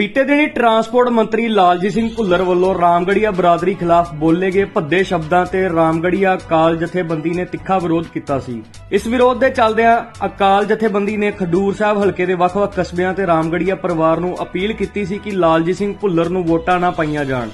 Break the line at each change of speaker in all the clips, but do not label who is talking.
ਬੀਤੇ ਦਿਨੀ ਟਰਾਂਸਪੋਰਟ ਮੰਤਰੀ ਲਾਲਜੀਤ ਸਿੰਘ ਭੁੱਲਰ ਵੱਲੋਂ ਰਾਮਗੜੀਆ ਬਰਾਦਰੀ ਖਿਲਾਫ ਬੋਲੇ ਗਏ ਭੱਦੇ ਸ਼ਬਦਾਂ ਤੇ ਰਾਮਗੜੀਆ ਅਕਾਲ ਜਥੇਬੰਦੀ ਨੇ ਤਿੱਖਾ ਵਿਰੋਧ ਕੀਤਾ ਸੀ। ਇਸ ਵਿਰੋਧ ਦੇ ਚੱਲਦਿਆਂ ਅਕਾਲ ਜਥੇਬੰਦੀ ਨੇ ਖਡੂਰ ਸਾਹਿਬ ਹਲਕੇ ਦੇ ਵੱਖ-ਵੱਖ ਕਸਬਿਆਂ ਤੇ ਰਾਮਗੜੀਆ ਪਰਿਵਾਰ ਨੂੰ ਅਪੀਲ ਕੀਤੀ ਸੀ ਕਿ ਲਾਲਜੀਤ ਸਿੰਘ ਭੁੱਲਰ ਨੂੰ ਵੋਟਾਂ ਨਾ ਪਾਈਆਂ ਜਾਣ।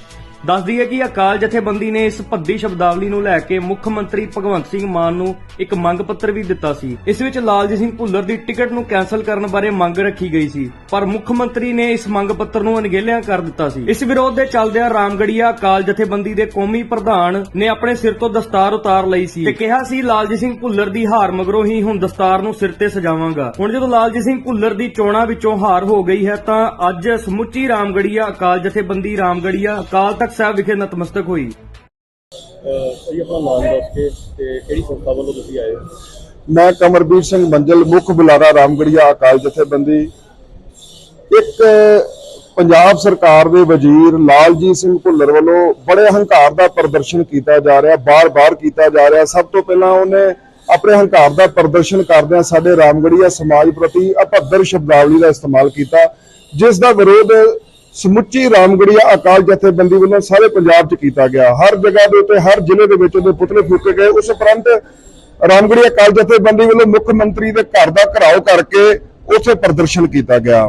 ਦੱਸਦੀ ਹੈ ਕਿ ਅਕਾਲ ਜਥੇਬੰਦੀ ਨੇ ਇਸ ਭੱਦੀ ਸ਼ਬਦਾਵਲੀ ਨੂੰ ਲੈ ਕੇ ਮੁੱਖ ਮੰਤਰੀ ਭਗਵੰਤ ਸਿੰਘ ਮਾਨ ਨੂੰ ਇੱਕ ਮੰਗ ਪੱਤਰ ਵੀ ਦਿੱਤਾ ਸੀ। ਇਸ ਵਿੱਚ ਲਾਲਜੀਤ ਸਿੰਘ ਭੁੱਲਰ ਦੀ ਟਿਕਟ ਨੂੰ ਕੈਨਸਲ ਕਰਨ ਬਾਰੇ ਮੰਗ ਰੱਖੀ ਗਈ ਸੀ, ਪਰ ਮੁੱਖ ਮੰਤਰੀ ਨੇ ਇਸ ਮੰਗ ਪੱਤਰ ਨੂੰ ਅਣਗਹਿਲਿਆਂ ਕਰ ਦਿੱਤਾ ਸੀ। ਇਸ ਵਿਰੋਧ ਦੇ ਚੱਲਦਿਆਂ ਰਾਮਗੜੀਆ ਅਕਾਲ ਜਥੇਬੰਦੀ ਦੇ ਕੌਮੀ ਪ੍ਰਧਾਨ ਨੇ ਆਪਣੇ ਸਿਰ ਤੋਂ ਦਸਤਾਰ ਉਤਾਰ ਲਈ ਸੀ ਤੇ ਕਿਹਾ ਸੀ, ਲਾਲਜੀਤ ਸਿੰਘ ਭੁੱਲਰ ਦੀ ਹਾਰ ਮਗਰੋਂ ਹੀ ਹੁਣ ਦਸਤਾਰ ਨੂੰ ਸਿਰ ਤੇ ਸਜਾਵਾਂਗਾ। ਹੁਣ ਜਦੋਂ ਲਾਲਜੀਤ ਸਿੰਘ ਭੁੱਲਰ ਦੀ ਚੋਣਾਂ ਵਿੱਚੋਂ ਹਾਰ ਹੋ ਗਈ ਹੈ, ਤਾਂ ਅੱਜ ਸਮੁੱਚੀ ਰਾਮਗੜੀਆ ਅਕਾਲ ਜਥੇਬੰਦੀ ਰਾਮਗੜੀਆ ਅਕਾਲ ਤਖਤ ਸਾਹਿਬ ਵਿਖੇ ਨਤਮਸਤਕ ਹੋਈ।
ਜੀ ਆਪਣਾ ਨਾਮ ਦੱਸ ਕੇ ਤੇ ਕਿਹੜੀ ਸੰਸਥਾ ਵੱਲੋਂ ਤੁਸੀਂ ਆਏ ਹੋ?
ਮੈਂ ਕਮਰਬੀਰ ਸਿੰਘ ਮੰਜਲ ਮੁੱਖ ਬੁਲਾਰਾ ਰਾਮਗੜੀਆ ਅਕਾਲ ਜਥੇਬੰਦੀ। ਇੱਕ ਪੰਜਾਬ ਸਰਕਾਰ ਦੇ ਵਜ਼ੀਰ ਲਾਲਜੀਤ ਸਿੰਘ ਭੁੱਲਰ ਵੱਲੋਂ ਬੜੇ ਹੰਕਾਰ ਦਾ ਪ੍ਰਦਰਸ਼ਨ ਕੀਤਾ ਜਾ ਰਿਹਾ ਬਾਰ-ਬਾਰ ਕੀਤਾ ਜਾ ਰਿਹਾ। ਸਭ ਤੋਂ ਪਹਿਲਾਂ ਉਹਨੇ ਆਪਣੇ ਹੰਕਾਰ ਦਾ ਪ੍ਰਦਰਸ਼ਨ ਕਰਦਿਆਂ ਸਾਡੇ ਰਾਮਗੜੀਆ ਸਮਾਜ ਪ੍ਰਤੀ ਅਪੱਧਰ ਸ਼ਬਦਾਵਲੀ ਦਾ ਇਸਤੇਮਾਲ ਕੀਤਾ ਜਿਸ ਦਾ ਵਿਰੋਧ ਸਮੁੱਚੀ ਰਾਮਗੜੀਆ ਅਕਾਲ ਜਥੇਬੰਦੀ ਵੱਲੋਂ ਸਾਰੇ ਪੰਜਾਬ 'ਚ ਕੀਤਾ ਗਿਆ। ਹਰ ਜਗ੍ਹਾ ਦੇ ਉੱਤੇ, ਹਰ ਜ਼ਿਲ੍ਹੇ ਦੇ ਵਿੱਚ ਉਹਦੇ ਪੁਤਲੇ ਫੂਕੇ ਗਏ। ਉਸ ਉਪਰੰਤ ਰਾਮਗੜੀਆ ਅਕਾਲ ਜਥੇਬੰਦੀ ਵੱਲੋਂ ਮੁੱਖ ਮੰਤਰੀ ਦੇ ਘਰ ਦਾ ਘਰਾਓ ਕਰਕੇ ਉੱਥੇ ਪ੍ਰਦਰਸ਼ਨ ਕੀਤਾ ਗਿਆ।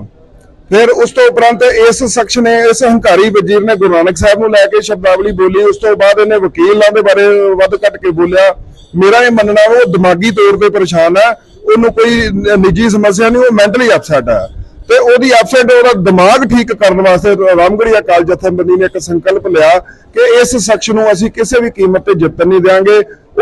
ਫਿਰ ਉਸ ਤੋਂ ਉਪਰੰਤ ਇਸ ਸ਼ਖਸ ਨੇ, ਇਸ ਹੰਕਾਰੀ ਵਜ਼ੀਰ ਨੇ ਗੁਰੂ ਨਾਨਕ ਸਾਹਿਬ ਨੂੰ ਲੈ ਕੇ ਸ਼ਬਦਾਵਲੀ ਬੋਲੀ। ਉਸ ਤੋਂ ਬਾਅਦ ਇਹਨੇ ਵਕੀਲਾਂ ਦੇ ਬਾਰੇ ਵੱਧ ਘੱਟ ਕੇ ਬੋਲਿਆ। ਮੇਰਾ ਇਹ ਮੰਨਣਾ ਉਹ ਦਿਮਾਗੀ ਤੌਰ ਤੇ ਪਰੇਸ਼ਾਨ ਹੈ। ਉਹਨੂੰ ਕੋਈ ਨਿੱਜੀ ਸਮੱਸਿਆ ਨਹੀਂ, ਉਹ ਮੈਂਟਲੀ ਅਪਸੈਟ ਹੈ। ਤੇ ਉਹਦੀ ਅਪਸੈਟ ਉਹਦਾ ਦਿਮਾਗ ਠੀਕ ਕਰਨ ਵਾਸਤੇ ਰਾਮਗੜ੍ਹੀ ਅਕਾਲ ਜਥੇਬੰਦੀ ਨੇ ਇੱਕ ਸੰਕਲਪ ਲਿਆ ਕਿ ਇਸ ਸ਼ਖਸ ਨੂੰ ਅਸੀਂ ਕਿਸੇ ਵੀ ਕੀਮਤ ਤੇ ਜਿੱਤਣ ਨਹੀਂ ਦੇਵਾਂਗੇ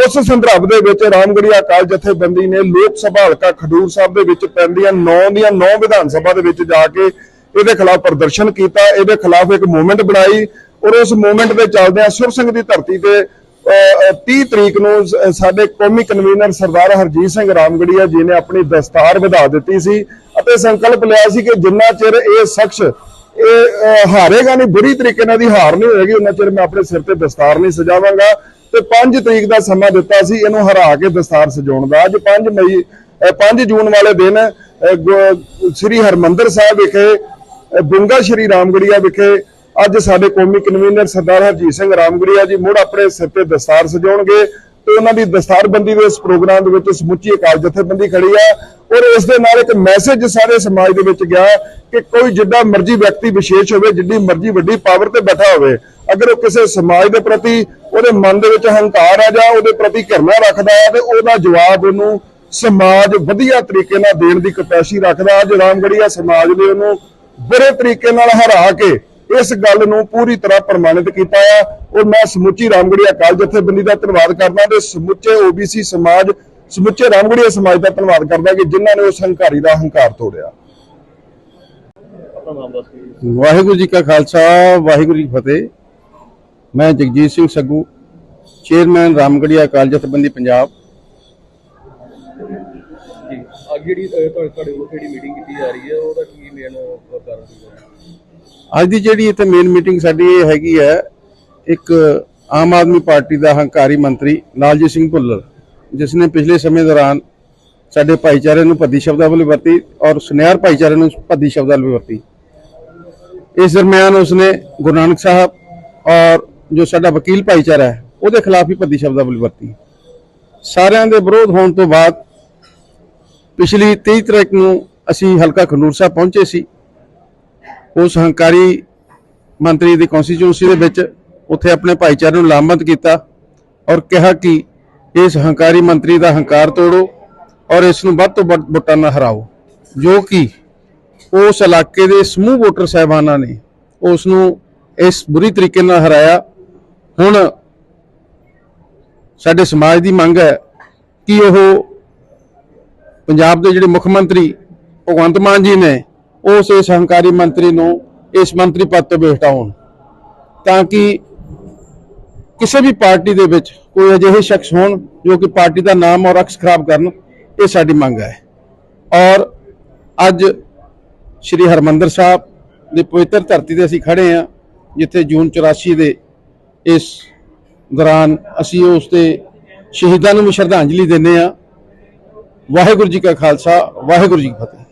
ਉਸ ਸੰਦਰਭ ਦੇ ਵਿੱਚ ਰਾਮਗੜ੍ਹੀ ਅਕਾਲ ਜਥੇਬੰਦੀ ਨੇ ਲੋਕ ਸਭਾ ਹਲਕਾ ਖਡੂਰ ਸਾਹਿਬ ਦੇ ਵਿੱਚ ਪੈਂਦੀਆਂ 9 ਦੀਆਂ 9 ਵਿਧਾਨ ਸਭਾ ਦੇ ਵਿੱਚ ਜਾ ਕੇ ਇਹਦੇ ਖਿਲਾਫ ਪ੍ਰਦਰਸ਼ਨ ਕੀਤਾ। ਇਹਦੇ ਖਿਲਾਫ ਇੱਕ ਮੂਵਮੈਂਟ ਬਣਾਈ ਔਰ ਉਸ ਮੂਵਮੈਂਟ ਦੇ ਚੱਲਦਿਆਂ ਸੁਰ ਸਿੰਘ ਦੀ ਧਰਤੀ ਤੇ ਅਹ, 30 ਤਰੀਕ ਨੂੰ ਸਾਡੇ ਕੌਮੀ ਕਨਵੀਨਰ ਸਰਦਾਰ ਹਰਜੀਤ ਸਿੰਘ ਰਾਮਗੜੀਆ ਜੀ ਨੇ ਆਪਣੀ ਦਸਤਾਰ ਵਧਾ ਦਿੱਤੀ ਸੀ। ਅਤੇ ਸੰਕਲਪ ਲਿਆ ਸੀ ਕਿ ਜਿੰਨਾ ਚਿਰ ਇਹ ਸ਼ਖਸ ਇਹ ਹਾਰੇਗਾ ਨਹੀਂ ਬੁਰੀ ਤਰੀਕੇ ਨਾਲ ਦੀ ਹਾਰ ਨਹੀਂ ਹੋਏਗੀ ਉਹਨਾਂ ਚਿਰ ਮੈਂ ਆਪਣੇ ਸਿਰ ਤੇ ਦਸਤਾਰ ਨਹੀਂ ਸਜਾਵਾਂਗਾ। ਤੇ 5 ਤਰੀਕ ਦਾ ਸਮਾਂ ਦਿੱਤਾ ਸੀ ਇਹਨੂੰ ਹਰਾ ਕੇ ਦਸਤਾਰ ਸਜਾਉਣ ਦਾ। ਅੱਜ 5 ਮਈ ਅਹ, 5 ਜੂਨ ਵਾਲੇ ਦਿਨ ਅਹ, ਸ੍ਰੀ ਹਰਮੰਦਰ ਸਾਹਿਬ ਵਿਖੇ ਅਹ, ਸ਼੍ਰੀ ਰਾਮਗੜੀਆ ਵਿਖੇ ਅੱਜ ਸਾਡੇ ਕੌਮੀ ਕਨਵੀਨਰ ਸਰਦਾਰ ਹਰਜੀਤ ਸਿੰਘ ਰਾਮਗੜੀਆ ਜੀ ਮੁੜ ਆਪਣੇ ਸਿਰ ਤੇ ਦਸਤਾਰ ਸਜਾਉਣਗੇ। ਤੇ ਉਹਨਾਂ ਦੀ ਦਸਤਾਰਬੰਦੀ ਦੇ ਇਸ ਪ੍ਰੋਗਰਾਮ ਦੇ ਵਿੱਚ ਸਮੁੱਚੀ ਅਕਾਲ ਜਥੇਬੰਦੀ ਖੜੀ ਆ ਔਰ ਇਸ ਦੇ ਨਾਲ ਇੱਕ ਮੈਸੇਜ ਸਾਰੇ ਸਮਾਜ ਦੇ ਵਿੱਚ ਗਿਆ ਕਿ ਕੋਈ ਜਿੱਦਾਂ ਮਰਜ਼ੀ ਵਿਅਕਤੀ ਵਿਸ਼ੇਸ਼ ਹੋਵੇ ਜਿੱਡੀ ਮਰਜ਼ੀ ਵੱਡੀ ਪਾਵਰ ਤੇ ਬੈਠਾ ਹੋਵੇ, ਅਗਰ ਉਹ ਕਿਸੇ ਸਮਾਜ ਦੇ ਪ੍ਰਤੀ ਉਹਦੇ ਮਨ ਦੇ ਵਿੱਚ ਹੰਕਾਰ ਆ ਜਾਂ ਉਹਦੇ ਪ੍ਰਤੀ ਘਿਰਨਾ ਰੱਖਦਾ ਹੈ ਤੇ ਉਹਦਾ ਜਵਾਬ ਉਹਨੂੰ ਸਮਾਜ ਵਧੀਆ ਤਰੀਕੇ ਨਾਲ ਦੇਣ ਦੀ ਕਪੈਸਿਟੀ ਰੱਖਦਾ ਅੱਜ ਰਾਮਗੜੀਆ ਸਮਾਜ ਨੇ ਉਹਨੂੰ ਬੁਰੇ ਤਰੀਕੇ ਨਾਲ ਹਰਾ ਕੇ ਇਸ ਗੱਲ ਨੂੰ ਪੂਰੀ ਤਰ੍ਹਾਂ ਪ੍ਰਮਾਣਿਤ ਕੀਤਾ ਆ। ਔਰ ਮੈਂ ਸਮੁੱਚੀ ਰਾਮਗੜੀਆ ਅਕਾਲ ਜਥੇਬੰਦੀ ਦਾ ਧੰਨਵਾਦ ਕਰਦਾ ਤੇ ਸਮੁੱਚੇ ਓਬੀਸੀ ਸਮਾਜ ਸਮੁੱਚੇ ਰਾਮਗੜੀਆ ਸਮਾਜ ਦਾ ਧੰਨਵਾਦ ਕਰਦਾ ਕਿ ਜਿਨ੍ਹਾਂ ਨੇ ਉਸ ਹੰਕਾਰੀ ਦਾ ਹੰਕਾਰ ਤੋੜਿਆ।
ਵਾਹਿਗੁਰੂ ਜੀ ਕਾ ਖਾਲਸਾ ਵਾਹਿਗੁਰੂ ਜੀ ਫਤਿਹ। ਮੈਂ ਜਗਜੀਤ ਸਿੰਘ ਸੱਗੂ ਚੇਅਰਮੈਨ ਰਾਮਗੜੀਆ ਅਕਾਲ ਜਥੇਬੰਦੀ ਪੰਜਾਬ।
ਜਿਹੜੀ ਤੁਹਾਡੇ ਵੱਲੋਂ ਜਿਹੜੀ ਮੀਟਿੰਗ ਕੀਤੀ ਜਾ ਰਹੀ ਹੈ? ਉਹਦਾ ਕੀ ਮੇਨ ਕਾਰਨ ਸੀ
ਅੱਜ ਦੀ ਜਿਹੜੀ ਇੱਥੇ ਮੇਨ ਮੀਟਿੰਗ ਸਾਡੀ ਇਹ ਹੈਗੀ ਹੈ, ਇੱਕ ਆਮ ਆਦਮੀ ਪਾਰਟੀ ਦਾ ਹੰਕਾਰੀ ਮੰਤਰੀ ਲਾਲਜੀਤ ਸਿੰਘ ਭੁੱਲਰ, ਜਿਸ ਨੇ ਪਿਛਲੇ ਸਮੇਂ ਦੌਰਾਨ ਸਾਡੇ ਭਾਈਚਾਰੇ ਨੂੰ ਭੱਦੀ ਸ਼ਬਦਾਵਲੀ ਵਰਤੀ ਔਰ ਸੁਨਿਆਰ ਭਾਈਚਾਰੇ ਨੂੰ ਭੱਦੀ ਸ਼ਬਦਾਵਲੀ ਵਰਤੀ। ਇਸ ਦਰਮਿਆਨ ਉਸਨੇ ਗੁਰੂ ਨਾਨਕ ਸਾਹਿਬ ਔਰ ਜੋ ਸਾਡਾ ਵਕੀਲ ਭਾਈਚਾਰਾ ਹੈ, ਉਹਦੇ ਖਿਲਾਫ ਹੀ ਭੱਦੀ ਸ਼ਬਦਾਵਲੀ ਵਰਤੀ। ਸਾਰਿਆਂ ਦੇ ਵਿਰੋਧ ਹੋਣ ਤੋਂ ਬਾਅਦ ਪਿਛਲੀ 23 ਤਰੀਕ ਨੂੰ ਅਸੀਂ ਹਲਕਾ ਖਨੂਰ ਸਾਹਿਬ ਪਹੁੰਚੇ ਸੀ। ਉਸ ਹੰਕਾਰੀ ਮੰਤਰੀ ਦੀ ਕਨਸਟੀਚੁਐਂਸੀ ਦੇ ਵਿੱਚ ਉੱਥੇ ਆਪਣੇ ਭਾਈਚਾਰੇ ਨੂੰ ਲਾਮਬੰਦ ਕੀਤਾ ਔਰ ਕਿਹਾ ਕਿ ਇਸ ਹੰਕਾਰੀ ਮੰਤਰੀ ਦਾ ਹੰਕਾਰ ਤੋੜੋ ਔਰ ਇਸ ਨੂੰ ਵੱਧ ਤੋਂ ਵੱਧ ਵੋਟਾਂ ਨਾਲ ਹਰਾਓ, ਜੋ ਕਿ ਉਸ ਇਲਾਕੇ ਦੇ ਸਮੂਹ ਵੋਟਰ ਸਹਿਬਾਨਾਂ ਨੇ ਉਸ ਨੂੰ ਇਸ ਬੁਰੀ ਤਰੀਕੇ ਨਾਲ ਹਰਾਇਆ। ਹੁਣ ਸਾਡੇ ਸਮਾਜ ਦੀ ਮੰਗ ਹੈ ਕਿ ਉਹ ਪੰਜਾਬ ਦੇ ਜਿਹੜੇ ਮੁੱਖ ਮੰਤਰੀ ਭਗਵੰਤ ਮਾਨ ਜੀ ਨੇ ਉਸ ਇਸ ਹੰਕਾਰੀ ਮੰਤਰੀ ਨੂੰ ਇਸ ਮੰਤਰੀ ਪਦ ਤੋਂ ਹਟਾਉਣ ਤਾਂ ਕਿ ਕਿਸੇ ਵੀ ਪਾਰਟੀ ਦੇ ਵਿੱਚ ਕੋਈ ਅਜਿਹੇ ਸ਼ਖਸ ਹੋਣ ਜੋ ਕਿ ਪਾਰਟੀ ਦਾ ਨਾਮ ਔਰ ਅਕਸ ਖਰਾਬ ਕਰਨ, ਇਹ ਸਾਡੀ ਮੰਗ ਹੈ। ਔਰ ਅੱਜ ਸ੍ਰੀ ਹਰਮੰਦਰ ਸਾਹਿਬ ਦੀ ਪਵਿੱਤਰ ਧਰਤੀ ਤੇ ਅਸੀਂ ਖੜੇ ਹਾਂ, ਜਿੱਥੇ ਜੂਨ 84 ਦੇ ਇਸ ਦੌਰਾਨ ਅਸੀਂ ਉਸ ਦੇ ਸ਼ਹੀਦਾਂ ਨੂੰ ਵੀ ਸ਼ਰਧਾਂਜਲੀ ਦਿੰਦੇ ਹਾਂ। ਵਾਹਿਗੁਰੂ ਜੀ ਕਾ ਖਾਲਸਾ, ਵਾਹਿਗੁਰੂ ਜੀ ਕੀ ਫਤਿਹ।